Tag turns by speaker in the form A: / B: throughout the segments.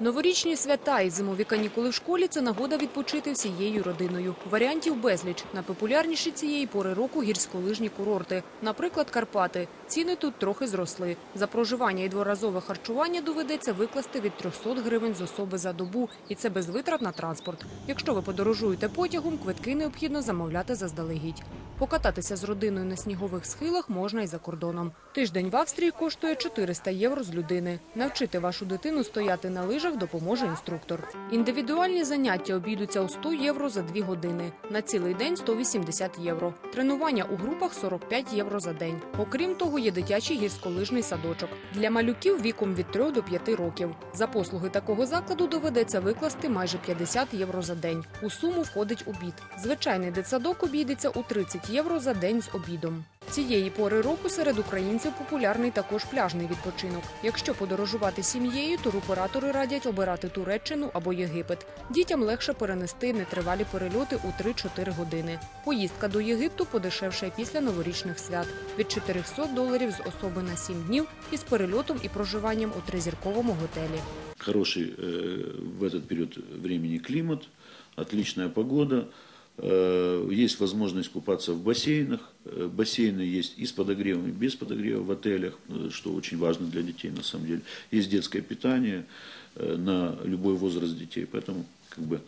A: Новорічні свята і зимові канікули в школі – це нагода відпочити всією родиною. Варіантів безліч. Найпопулярніші цієї пори року – гірськолижні курорти. Наприклад, Карпати. Ціни тут трохи зросли. За проживання і дворазове харчування доведеться викласти від 300 гривень з особи за добу. І це без витрат на транспорт. Якщо ви подорожуєте потягом, квитки необхідно замовляти заздалегідь. Покататися з родиною на снігових схилах можна і за кордоном. Тиждень в Австрії коштує 400 євро з людини. Навчити вашу дитину стояти на лижах допоможе інструктор. Індивідуальні заняття обійдуться у 100 євро за 2 години. На цілий день 180 євро. Тренування у групах 45 євро за день. Окрім того, є дитячий гірськолижний садочок. Для малюків віком від 3 до 5 років. За послуги такого закладу доведеться викласти майже 50 євро за день. У суму входить обід. Звичайний дитсадок обійдеться у 30 євро за день з обідом. Цієї пори року серед українців популярний також пляжний відпочинок. Якщо подорожувати сім'єю, туроператори радять обирати Туреччину або Єгипет. Дітям легше перенести нетривалі перельоти у 3-4 години. Поїздка до Єгипту подешевшає після новорічних свят від 400 доларів з особи на 7 днів із перельотом і проживанням у тризірковому готелі.
B: Хороший э, в этот период времени климат, отличная погода, э, Есть возможность купаться в бассейнах. Э, Бассейны есть и с подогревом, и без подогрева в отелях, э, что очень важно для детей на самом деле. Есть детское питание э, на любой возраст детей, поэтому, как бы,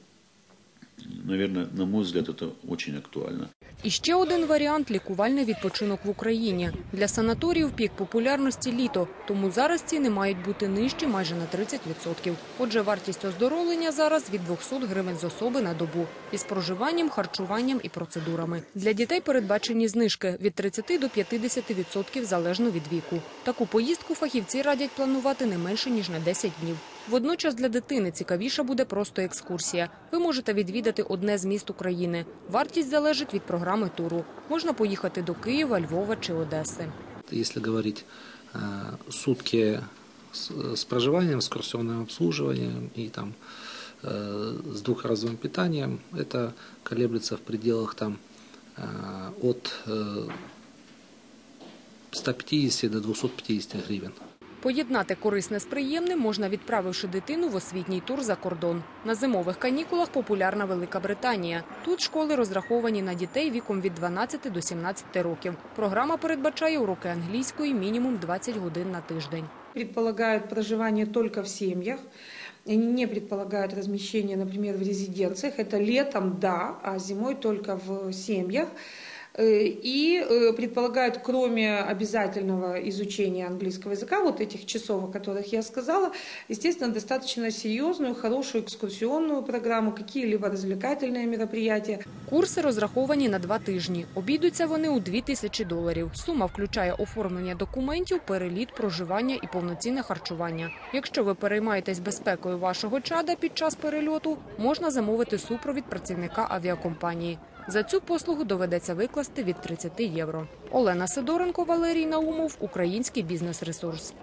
B: наверное, на мой взгляд, это очень актуально.
A: І ще один варіант – лікувальний відпочинок в Україні. Для санаторіїв пік популярності – літо, тому зараз ціни мають бути нижчі майже на 30%. Отже, вартість оздоровлення зараз від 200 гривень з особи на добу. Із проживанням, харчуванням і процедурами. Для дітей передбачені знижки від 30 до 50% залежно від віку. Таку поїздку фахівці радять планувати не менше, ніж на 10 днів. Водночас для дитини цікавіша буде просто екскурсія. Ви можете відвідати одне з міст України. Вартість залежить від програми туру. Можна поїхати до Києва, Львова чи Одеси.
C: Если говорить э, сутки с, с проживанием, с экскурсионным обслуживанием и там э, с двухразовым питанием, это колеблется в пределах там э, от э, 150 до 250 гривен.
A: Поєднати корисне з приємним можна, відправивши дитину в освітній тур за кордон. На зимових канікулах популярна Велика Британія. Тут школи розраховані на дітей віком від 12 до 17 років. Програма передбачає уроки англійської мінімум 20 годин на тиждень.
D: предполагают проживание только в семьях. Они не предполагают размещение, например, в резиденциях. Это летом, да, а зимой только в семьях. Э, И э, предполагают, кроме обязательного изучения английского языка, вот этих часов, о которых я сказала, естественно, достаточно серьезную, хорошую экскурсионную программу, какие-либо развлекательные мероприятия.
A: Курси розраховані на два тижні. Обійдуться вони у 2 тисячі доларів. Сума включає оформлення документів, переліт, проживання і повноцінне харчування. Якщо ви переймаєтесь безпекою вашого чада під час перельоту, можна замовити супровід працівника авіакомпанії. За цю послугу доведеться викласти від 30 євро. Олена Сидоренко, Валерій Наумов, Український бізнес-ресурс.